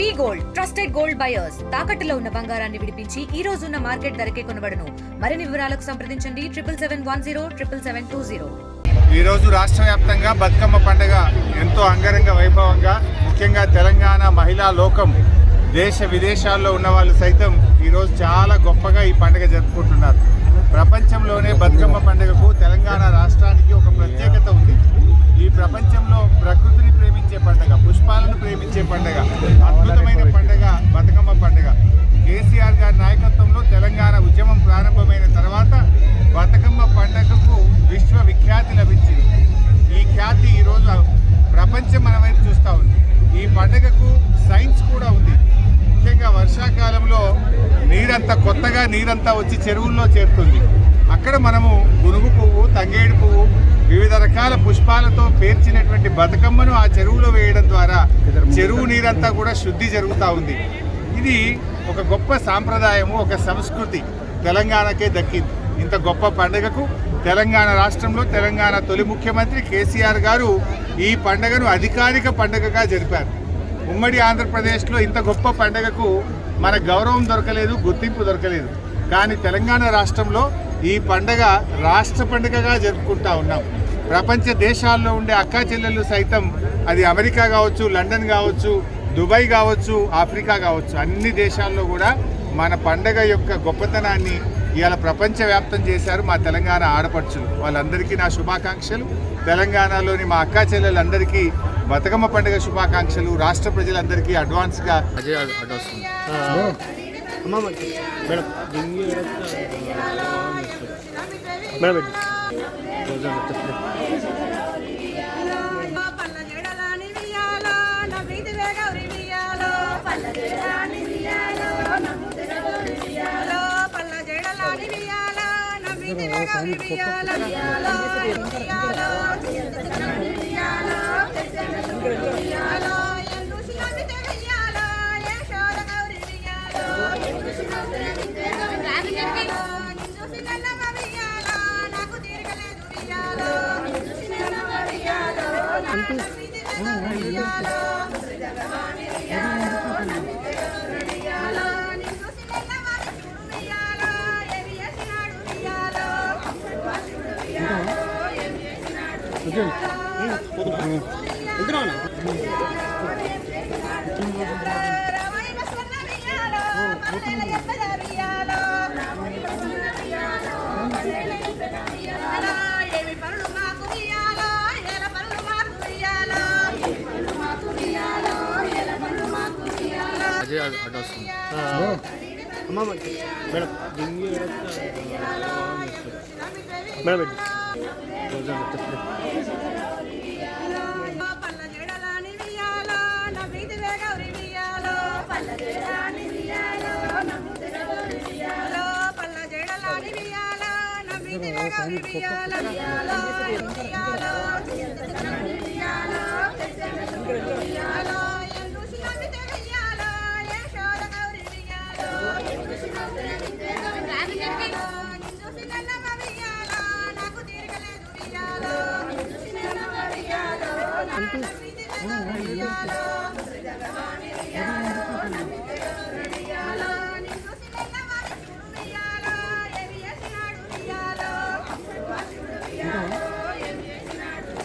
V gold trusted gold buyers. తాకట్టులో ఉన్న బంగారాన్ని విడిపించి ఈ రోజు ఉన్న మార్కెట్ ధరకే కొనబడను. మరిన్ని వివరాలకు సంప్రదించండి. Triple seven one zero triple seven two zero. ఈ రోజు రాష్ట్ర వ్యాప్తంగా బతుకమ్మ పండుగ ఎంతో అంగరంగ వైభవంగా ముఖ్యంగా తెలంగాణ మహిళా లోకం దేశ విదేశాల్లో ఉన్న వాళ్ళు సైతం ఈరోజు చాలా గొప్పగా ఈ పండుగ జరుపుకుంటున్నారు. ప్రపంచంలోనే బతుకమ్మ పండుగకు తెలంగాణ రాష్ట్రానికి ఒక ప్రత్యేకత గారి నాయకత్వంలో తెలంగాణ ఉద్యమం ప్రారంభమైన తర్వాత బతుకమ్మ పండుగకు విశ్వవిఖ్యాతి లభించింది. ఈ ఖ్యాతి ఈరోజు ప్రపంచం మన వైపు చూస్తూ ఉంది. ఈ పండుగకు సైన్స్ కూడా ఉంది. ముఖ్యంగా వర్షాకాలంలో నీరంతా కొత్తగా నీరంతా వచ్చి చెరువుల్లో చేరుతుంది. అక్కడ మనము గునుగు పువ్వు తంగేడు పువ్వు వివిధ రకాల పుష్పాలతో పేర్చినటువంటి బతుకమ్మను ఆ చెరువులో వేయడం ద్వారా చెరువు నీరంతా కూడా శుద్ధి జరుగుతూ ఉంది. ఇది ఒక గొప్ప సాంప్రదాయము ఒక సంస్కృతి తెలంగాణకే దక్కింది. ఇంత గొప్ప పండుగకు తెలంగాణ రాష్ట్రంలో తెలంగాణ తొలి ముఖ్యమంత్రి కేసీఆర్ గారు ఈ పండుగను అధికారిక పండుగగా జరిపారు. ఉమ్మడి ఆంధ్రప్రదేశ్లో ఇంత గొప్ప పండుగకు మన గౌరవం దొరకలేదు గుర్తింపు దొరకలేదు. కానీ తెలంగాణ రాష్ట్రంలో ఈ పండగ రాష్ట్ర పండుగగా జరుపుకుంటా ఉన్నాం. ప్రపంచ దేశాల్లో ఉండే అక్కా చెల్లెళ్ళు సైతం అది అమెరికా కావచ్చు లండన్ కావచ్చు దుబాయ్ కావచ్చు ఆఫ్రికా కావచ్చు అన్ని దేశాల్లో కూడా మన పండగ యొక్క గొప్పతనాన్ని ఇవాళ ప్రపంచవ్యాప్తం చేశారు మా తెలంగాణ ఆడపడుచులు. వాళ్ళందరికీ నా శుభాకాంక్షలు. తెలంగాణలోని మా అక్కా చెల్లెలందరికీ బతుకమ్మ పండుగ శుభాకాంక్షలు. రాష్ట్ర ప్రజలందరికీ అడ్వాన్స్గా మేడం అంటే అడ్- అడ్డు వస్తుంది మేడం మేడం నవ్విదివే